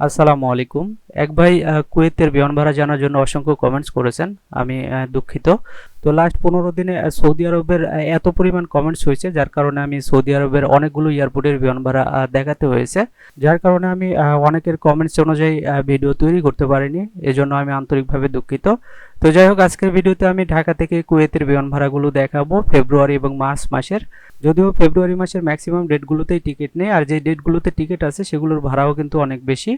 আসসালামু আলাইকুম। এক ভাই কুয়েতের বিমান ভাড়া জানার জন্য অসংখ্য কমেন্টস করেছেন। আমি দুঃখিত। তো লাস্ট পনেরো দিনে সৌদি আরবের এত পরিমাণ কমেন্টস হয়েছে, যার কারণে আমি সৌদি আরবের অনেকগুলো এয়ারপোর্টের বিমান ভাড়া দেখাতে হয়েছে। যার কারণে আমি অনেকের কমেন্টস অনুযায়ী ভিডিও তৈরি করতে পারিনি। এজন্য আমি আন্তরিকভাবে দুঃখিত। তো যাই হোক, আজকের ভিডিওতে আমি ঢাকা থেকে কুয়েতের বিমান ভাড়াগুলো দেখাবো ফেব্রুয়ারি এবং মার্চ মাসের। যদিও ফেব্রুয়ারি মাসের ম্যাক্সিমাম ডেটগুলোতেই টিকিট নেই, আর যে ডেটগুলোতে টিকিট আছে, সেগুলোর ভাড়াও কিন্তু অনেক বেশি।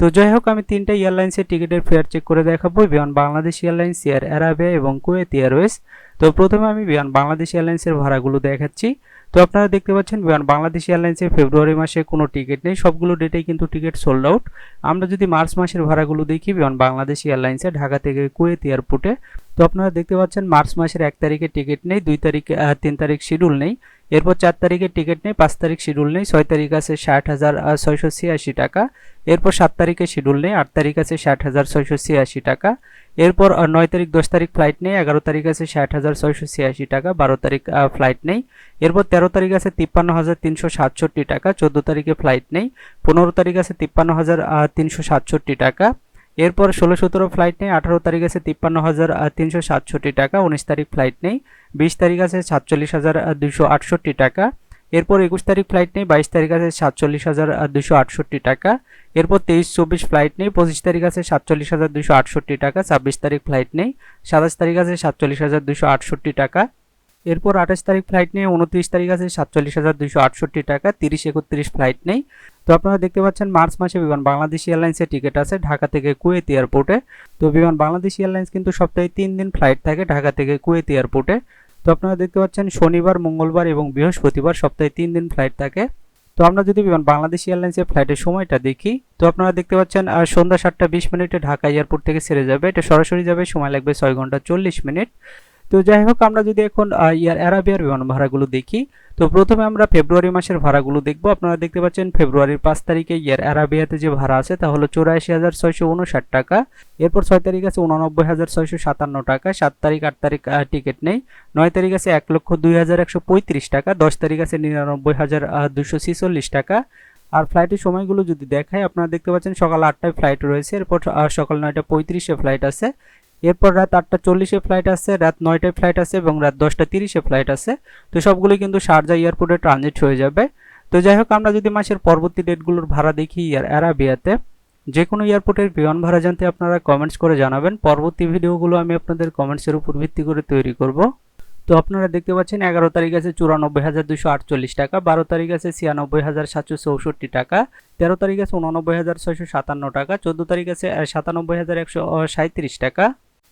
তো যাই হোক, আমি তিনটা এয়ারলাইন্সের টিকিটের ফেয়ার চেক করে দেখাবো। Biman Bangladesh airlines, Air Arabia এবং কুয়েত এয়ারওয়েজ। তো প্রথমে আমি বিমান বাংলাদেশ এয়ারলাইন্সের ভাড়াগুলো দেখাচ্ছি। তো আপনারা দেখতে পাচ্ছেন, বিমান বাংলাদেশ এয়ারলাইন্সে ফেব্রুয়ারি মাসে কোনো টিকিট নেই। সবগুলো ডেটেই কিন্তু টিকিট সোল্ড আউট আমরা যদি মার্চ মাসের ভাড়াগুলো দেখি, বিমান বাংলাদেশ এয়ারলাইন্সে, ঢাকা থেকে কুয়েত এয়ারপোর্টে। তো আপনারা দেখতে পাচ্ছেন, মার্চ মাসের এক তারিখে টিকিট নেই, দুই তারিখে তিন তারিখ শিডিউল নেই। এরপর চার তারিখে টিকিট নেই, পাঁচ তারিখ শিডিউল নেই, ছয় তারিখ আছে ষাট হাজার ছয়শো ছিয়াশি টাকা। এরপর সাত তারিখে শিডিউল নেই, আট তারিখ আছে ষাট হাজার, ছয়শো ছিয়াশি টাকা। এরপর নয় তারিখ, দশ তারিখ ফ্লাইট নেই, এগারো তারিখ আছে ষাট হাজার, ছয়শো ছিয়াশি টাকা, বারো তারিখ ফ্লাইট নেই। এরপর তেরো তারিখ আছে তিপ্পান্ন হাজার, তিনশো সাতষট্টি টাকা, চোদ্দ তারিখে ফ্লাইট নেই, পনেরো তারিখ আছে তিপ্পান্ন হাজার তিনশো সাতষট্টি টাকা। এরপর ষোলো সতেরো ফ্লাইট নেই, আঠারো তারিখ আছে তিপ্পান্ন হাজার তিনশো সাতষট্টি টাকা, উনিশ তারিখ ফ্লাইট নেই, বিশ তারিখ আছে সাতচল্লিশ হাজার দুশো আটষট্টি টাকা, এরপর একুশ তারিখ ফ্লাইট নেই, বাইশ তারিখ আছে সাতচল্লিশ হাজার দুশো আটষট্টি টাকা, এরপর তেইশ চব্বিশ ফ্লাইট নেই, পঁচিশ তারিখ আছে সাতচল্লিশ হাজার দুশো আটষট্টি টাকা, ছাব্বিশ তারিখ ফ্লাইট নেই, সাতাশ তারিখ আছে সাতচল্লিশ হাজার দুশো আটষট্টি টাকা এরপর আঠাশ তারিখ ফ্লাইট নেই উনত্রিশ তারিখ আছে, সাতচল্লিশ হাজার দুশো আটষট্টি টাকা, তিরিশ একত্রিশ ফ্লাইট নেই। তো আপনারা দেখতে পাচ্ছেন মার্চ মাসে বিমান বাংলাদেশ এয়ারলাইন্সের টিকিট আছে ঢাকা থেকে কুয়েত এয়ারপোর্টে তো বিমান বাংলাদেশ এয়ারলাইন্স কিন্তু সপ্তাহে তিন দিন ফ্লাইট থাকে ঢাকা থেকে কুয়েত এয়ারপোর্টে তো আপনারা দেখতে পাচ্ছেন শনিবার, মঙ্গলবার এবং বৃহস্পতিবার সপ্তাহে তিন দিন ফ্লাইট থাকে। তো আমরা যদি বিমান বাংলাদেশ এয়ারলাইন্সের ফ্লাইটের সময়টা দেখি, তো আপনারা দেখতে পাচ্ছেন সন্ধ্যা সাতটা বিশ মিনিটে ঢাকা এয়ারপোর্ট থেকে ছেড়ে যাবে। এটা সরাসরি যাবে, সময় লাগবে ছয় ঘণ্টা চল্লিশ মিনিট। তো যাই হোক আমরা যদি এখন ইয়ার অ্যারাবিয়ার বিমান ভাড়াগুলো দেখি, তো প্রথমে আমরা ফেব্রুয়ারি মাসের ভাড়াগুলো দেখব। আপনারা দেখতে পাচ্ছেন ফেব্রুয়ারির পাঁচ তারিখে ইয়ার অ্যারাবিয়াতে যে ভাড়া আছে তা হলো চৌরাশি হাজার ছয়শো উনষাট টাকা। এরপর ছয় তারিখ আছে উনানব্বই হাজার ছয়শো সাতান্ন টাকা, সাত তারিখ, আট তারিখ টিকিট নেই। নয় তারিখ আছে এক লক্ষ দুই হাজার একশো পঁয়ত্রিশ টাকা, দশ তারিখ আছে নিরানব্বই হাজার দুশো ছিচল্লিশ টাকা। আর ফ্লাইটের সময়গুলো যদি দেখায় আপনারা দেখতে পাচ্ছেন সকাল আটটায় ফ্লাইট রয়েছে, এরপর সকাল নয়টা পঁয়ত্রিশে ফ্লাইট আছে। এরপর রাত আটটা চল্লিশে ফ্লাইট আছে রাত নয়টায় ফ্লাইট আছে এবং রাত দশটা তিরিশে ফ্লাইট আছে তো সবগুলোই কিন্তু শারজা এয়ারপোর্টে ট্রানজিট হয়ে যাবে। তো যাই হোক, আমরা যদি মাসের পরবর্তী ডেটগুলোর ভাড়া দেখি এয়ার অ্যারাবিয়াতে যে কোনো এয়ারপোর্টের বিমান ভাড়া জানতে আপনারা কমেন্টস করে জানাবেন। পরবর্তী ভিডিওগুলো আমি আপনাদের কমেন্টসের উপর ভিত্তি করে তৈরি করব। তো আপনারা দেখতে পাচ্ছেন, এগারো তারিখ আছে চুরানব্বই হাজার দুশো আটচল্লিশ টাকা, বারো তারিখ আছে ছিয়ানব্বই হাজার সাতশো চৌষট্টি টাকা, তেরো তারিখ আছে উনানব্বই হাজার ছয়শো সাতান্ন টাকা, চোদ্দ তারিখ আছে সাতানব্বই হাজার একশো সাঁত্রিশ টাকা।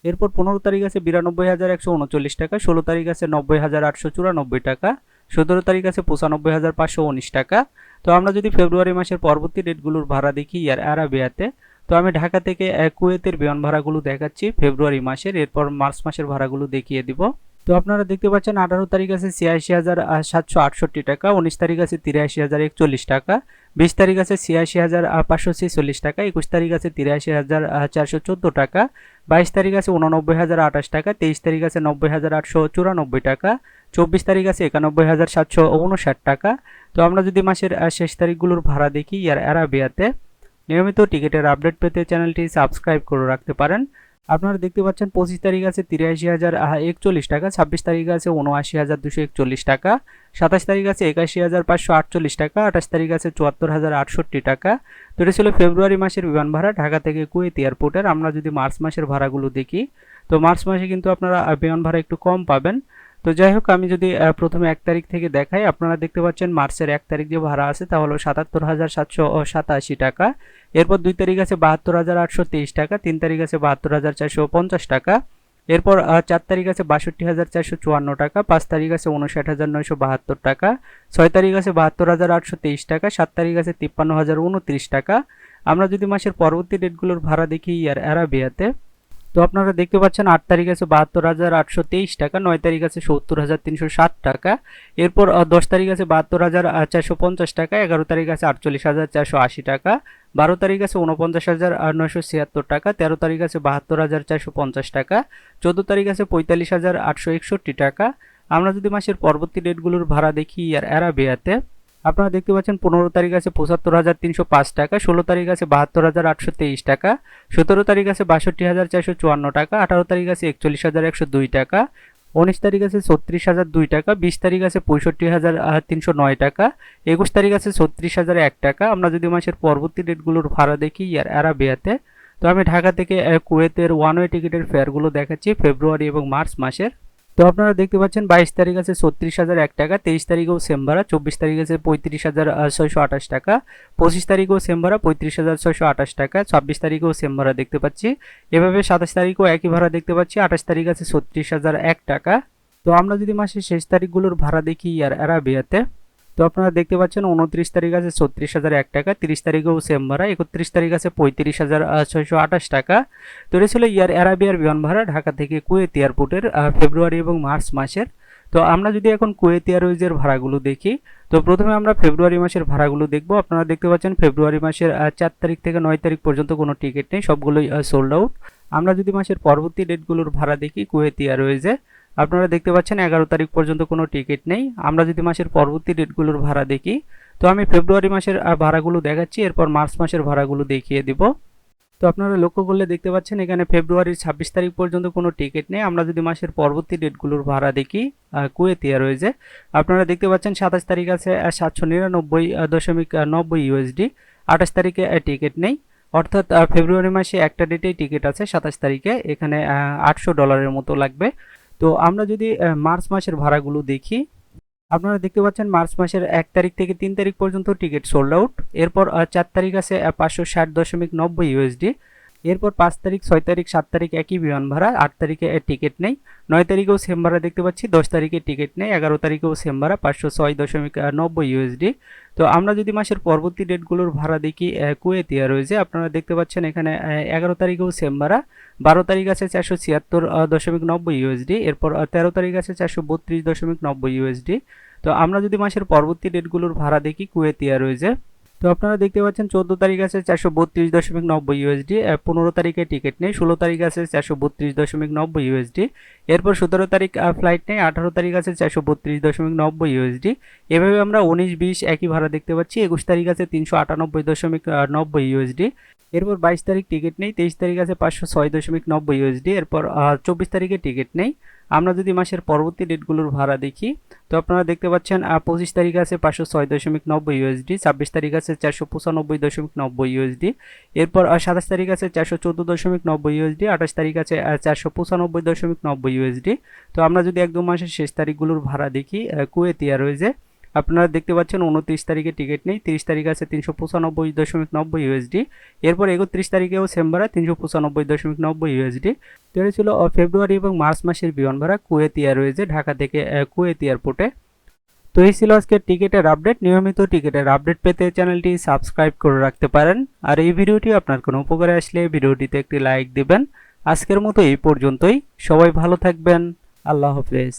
এরপর পনেরো তারিখ আছে বিরানব্বই হাজার একশো উনচল্লিশ টাকা, ষোলো তারিখ আছে নব্বই হাজার আটশো চুরানব্বই টাকা, সতেরো তারিখ আছে পঁচানব্বই হাজার পাঁচশো উনিশ টাকা। তো আমরা যদি ফেব্রুয়ারি মাসের পরবর্তী ডেটগুলোর ভাড়া দেখি ইয়ার আরাবিয়াতে, তো আমি ঢাকা থেকে একুয়েতের কুয়েতের বিমান ভাড়াগুলো দেখাচ্ছি ফেব্রুয়ারি মাসের, এরপর মার্চ মাসের ভাড়াগুলো দেখিয়ে দিব। তো আপনারা দেখতে পাচ্ছেন আঠারো তারিখ আছে ছিয়াশি হাজার সাতশো আটষট্টি টাকা, উনিশ তারিখ আছে তিরাশি হাজার একচল্লিশ টাকা, বিশ তারিখ আছে ছিয়াশি হাজার পাঁচশো ছেচল্লিশ টাকা, একুশ তারিখ আছে তিরাশি হাজার চারশো চোদ্দ টাকা, বাইশ তারিখ আছে উননব্বই হাজার আঠাশ টাকা, তেইশ তারিখ আছে নব্বই হাজার আটশো চুরানব্বই টাকা, চব্বিশ তারিখ আছে একানব্বই হাজার সাতশো উনষাট টাকা। তো আমরা যদি মাসের শেষ তারিখগুলোর ভাড়া দেখি ইয়ার অ্যারাবিয়াতে, নিয়মিত টিকিটের আপডেট পেতে চ্যানেলটি সাবস্ক্রাইব করে রাখতে পারেন। আপনারা দেখতে পাচ্ছেন পঁচিশ তারিখ আছে তিরাশি হাজার একচল্লিশ টাকা, ছাব্বিশ তারিখ আছে উনআশি হাজার দুশো একচল্লিশ টাকা, সাতাশ তারিখ আছে একাশি হাজার পাঁচশো আটচল্লিশ টাকা, আঠাশ তারিখ আছে চুয়াত্তর হাজার আটষট্টি টাকা। তো এটা ছিল ফেব্রুয়ারি মাসের বিমান ভাড়া ঢাকা থেকে কুয়েত এয়ারপোর্টের। আমরা যদি মার্চ মাসের ভাড়াগুলো দেখি, তো মার্চ মাসে কিন্তু আপনারা বিমান ভাড়া একটু কম পাবেন। তো যাই হোক, আমি যদি প্রথমে এক তারিখ থেকে দেখাই, আপনারা দেখতে পাচ্ছেন মার্চের এক তারিখ যে ভাড়া আছে, তা হলো সাতাত্তর হাজার সাতশো সাতাশি টাকা। এরপর দুই তারিখ আছে বাহাত্তর হাজার আটশো তেইশ টাকা, তিন তারিখ আছে বাহাত্তর হাজার চারশো পঞ্চাশ টাকা। এরপর চার তারিখ আছে বাষট্টি হাজার চারশো চুয়ান্ন টাকা, পাঁচ তারিখ আছে উনষাট হাজার নয়শো বাহাত্তর টাকা, ছয় তারিখ আছে বাহাত্তর হাজার আটশো তেইশ টাকা, সাত তারিখ আছে তিপ্পান্ন হাজার উনত্রিশ টাকা। আমরা যদি মাসের পরবর্তী ডেটগুলোর ভাড়া দেখি ইয়ার অ্যারাবিয়াতে তো আপনারা দেখতে পাচ্ছেন আট তারিখ আছে বাহাত্তর হাজার আটশো তেইশ টাকা, নয় তারিখ আছে সত্তর হাজার তিনশো ষাট টাকা। এরপর দশ তারিখ আছে বাহাত্তর হাজার চারশো পঞ্চাশ টাকা, এগারো তারিখ আছে আটচল্লিশ হাজার চারশো আশি টাকা, বারো তারিখ আছে উনপঞ্চাশ হাজার নয়শো ছিয়াত্তর টাকা, তেরো তারিখ আছে বাহাত্তর হাজার চারশো পঞ্চাশ টাকা, চোদ্দ তারিখ আছে পঁয়তাল্লিশ হাজার আটশো একষট্টি টাকা। আমরা যদি মাসের পরবর্তী ডেটগুলোর ভাড়া দেখি আর অ্যারাবিয়াতে আপনারা দেখতে পাচ্ছেন পনেরো তারিখ আছে পঁচাত্তর হাজার তিনশো পাঁচ টাকা, ষোলো তারিখ আছে বাহাত্তর হাজার আটশো তেইশ টাকা, সতেরো তারিখ আছে বাষট্টি হাজার চারশো চুয়ান্ন টাকা, আঠারো তারিখ আছে একচল্লিশ হাজার একশো দুই টাকা, উনিশ তারিখ আছে ছত্রিশ হাজার দুই টাকা, বিশ তারিখ আছে পঁয়ষট্টি হাজার তিনশো নয় টাকা, একুশ তারিখ আছে ছত্রিশ হাজার এক টাকা। আমরা যদি মাসের পরবর্তী ডেটগুলোর ভাড়া দেখি, ইয়ার অ্যারাবিয়াতে তো আমি ঢাকা থেকে কুয়েতের ওয়ান ওয়ে টিকিটের ফেয়ারগুলো দেখাচ্ছি, ফেব্রুয়ারি এবং মার্চ মাসের। তো আপনারা দেখতে পাচ্ছেন বাইশ তারিখ আছে ছত্রিশ হাজার এক টাকা, তেইশ তারিখেও সেম ভাড়া চব্বিশ তারিখ আছে পঁয়ত্রিশ হাজার ছয়শো আঠাশ টাকা, পঁচিশ তারিখেও সেম ভাড়া পঁয়ত্রিশ হাজার ছয়শো আঠাশ টাকা, ছাব্বিশ তারিখেও সেম ভাড়া দেখতে পাচ্ছি। এভাবে সাতাশ তারিখও একই ভাড়া দেখতে পাচ্ছি, আঠাশ তারিখ আছে ছত্রিশ হাজার এক টাকা। তো আমরা যদি মাসের শেষ তারিখগুলোর ভাড়া দেখি ইয়ার অ্যারাবিয়াতে তো আপনারা দেখতে পাচ্ছেন উনত্রিশ তারিখ আছে ছত্রিশ হাজার এক টাকা, তিরিশ তারিখেও সেম ভাড়া, একত্রিশ তারিখ আছে পঁয়ত্রিশ হাজার ছয়শো আঠাশ টাকা। তো এটা ছিল ইয়ার অ্যারাবিয়ার বিমান ভাড়া, ঢাকা থেকে কুয়েত এয়ারপোর্টের ফেব্রুয়ারি এবং মার্চ মাসের। তো আমরা যদি এখন কুয়েত এয়ারওয়েজের ভাড়াগুলো দেখি, তো প্রথমে আমরা ফেব্রুয়ারি মাসের ভাড়াগুলো দেখব। আপনারা দেখতে পাচ্ছেন ফেব্রুয়ারি মাসের চার তারিখ থেকে নয় তারিখ পর্যন্ত কোনো টিকিট নেই, সবগুলোই সোল্ড আউট আমরা যদি মাসের পরবর্তী ডেটগুলোর ভাড়া দেখি কুয়েত এয়ারওয়েজে আপনারা দেখতে পাচ্ছেন এগারো তারিখ পর্যন্ত কোনো টিকিট নেই। আমরা যদি মাসের পরবর্তী ডেটগুলোর ভাড়া দেখি, তো আমি ফেব্রুয়ারি মাসের ভাড়াগুলো দেখাচ্ছি, এরপর মার্চ মাসের ভাড়াগুলো দেখিয়ে দিব। তো আপনারা লক্ষ্য করলে দেখতে পাচ্ছেন এখানে ফেব্রুয়ারির ছাব্বিশ তারিখ পর্যন্ত কোনো টিকিট নেই। আমরা যদি মাসের পরবর্তী ডেটগুলোর ভাড়া দেখি কুয়েত এয়ারওয়েজে আপনারা দেখতে পাচ্ছেন সাতাশ তারিখ আছে সাতশো নিরানব্বই দশমিক নব্বই ইউএসডি আঠাশ তারিখে টিকিট নেই। অর্থাৎ ফেব্রুয়ারি মাসে একটা ডেটেই টিকিট আছে সাতাশ তারিখে। এখানে আটশো ডলারের মতো লাগবে। তো আমরা যদি মার্চ মাসের ভাড়াগুলো দেখি, আপনারা দেখতে পাচ্ছেন মার্চ মাসের এক তারিখ থেকে তিন তারিখ পর্যন্ত টিকিট সোল্ড আউট এরপর চার তারিখ আছে পাঁচশো ষাট দশমিক নব্বই ইউএসডি এরপর পাঁচ তারিখ, ছয় তারিখ, সাত তারিখ একই বিমান ভাড়া, আট তারিখে এর টিকিট নেই। নয় তারিখেও সেম ভাড়া দেখতে পাচ্ছি, দশ তারিখে টিকিট নেই, এগারো তারিখেও সেম ভাড়া, পাঁচশো ছয় দশমিক নব্বই ইউএসডি তো আমরা যদি মাসের পরবর্তী ডেটগুলোর ভাড়া দেখি কুয়েত এয়ারওয়েজে আপনারা দেখতে পাচ্ছেন এখানে এগারো তারিখেও সেম ভাড়া, বারো তারিখ আছে চারশো ছিয়াত্তর দশমিক নব্বই ইউএসডি এরপর তেরো তারিখ আছে চারশো বত্রিশ দশমিক নব্বই ইউএসডি তো আমরা যদি মাসের পরবর্তী ডেটগুলোর ভাড়া দেখি, কুয়েত এয়ারওয়েজে তো আপনারা দেখতে পাচ্ছেন চোদ্দ তারিখ আছে চারশো বত্রিশ দশমিক নব্বই ইউএসডি পনেরো তারিখে টিকিট নেই, ষোলো তারিখ আছে চারশো বত্রিশ দশমিক নব্বই ইউএসডি এরপর সতেরো তারিখ ফ্লাইট নেই, আঠারো তারিখ আছে চারশো বত্রিশ দশমিক নব্বই ইউএসডি এভাবে আমরা উনিশ, বিশ একই ভাড়া দেখতে পাচ্ছি, একুশ তারিখ আছে তিনশো আটানব্বই দশমিক নব্বই ইউএসডি এরপর বাইশ তারিখ টিকিট নেই, তেইশ তারিখ আছে পাঁচশো ছয় দশমিক নব্বই ইউএসডি এরপর চব্বিশ তারিখে টিকিট নেই। আমরা যদি মাসের পরবর্তী ডেটগুলোর ভাড়া দেখি তো আপনারা দেখতে পাচ্ছেন পঁচিশ তারিখ আছে পাঁচশো ছয় দশমিক নব্বই ইউএসডি ছাব্বিশ তারিখ আছে চারশো পঁচানব্বই দশমিক নব্বই ইউএসডি এরপর সাতাশ তারিখ আছে চারশো চোদ্দ দশমিক নব্বই ইউএসডি আঠাশ তারিখ আছে চারশো পঁচানব্বই দশমিক নব্বই ইউএসডি তো আমরা যদি এক দু মাসের শেষ তারিখগুলোর ভাড়া দেখি কুয়েতিয়া রয়েছে আপনারা দেখতে পাচ্ছেন উনত্রিশ তারিখে টিকিট নেই, তিরিশ তারিখ আছে তিনশো পঁচানব্বই দশমিক নব্বই ইউএসডি এরপর একত্রিশ তারিখেও সেম ভাড়া, তিনশো পঁচানব্বই দশমিক নব্বই ইউএসডি তো ছিল ফেব্রুয়ারি এবং মার্চ মাসের বিমান ভাড়া কুয়েত এয়ারওয়েজে ঢাকা থেকে কুয়েত এয়ারপোর্টে তো এই ছিল আজকের টিকিটের আপডেট নিয়মিত টিকিটের আপডেট পেতে চ্যানেলটি সাবস্ক্রাইব করে রাখতে পারেন। আর এই ভিডিওটি আপনার কোনো উপকারে আসলে ভিডিওটিতে একটি লাইক দিবেন। আজকের মতো এই পর্যন্তই। সবাই ভালো থাকবেন। আল্লাহ হাফেজ।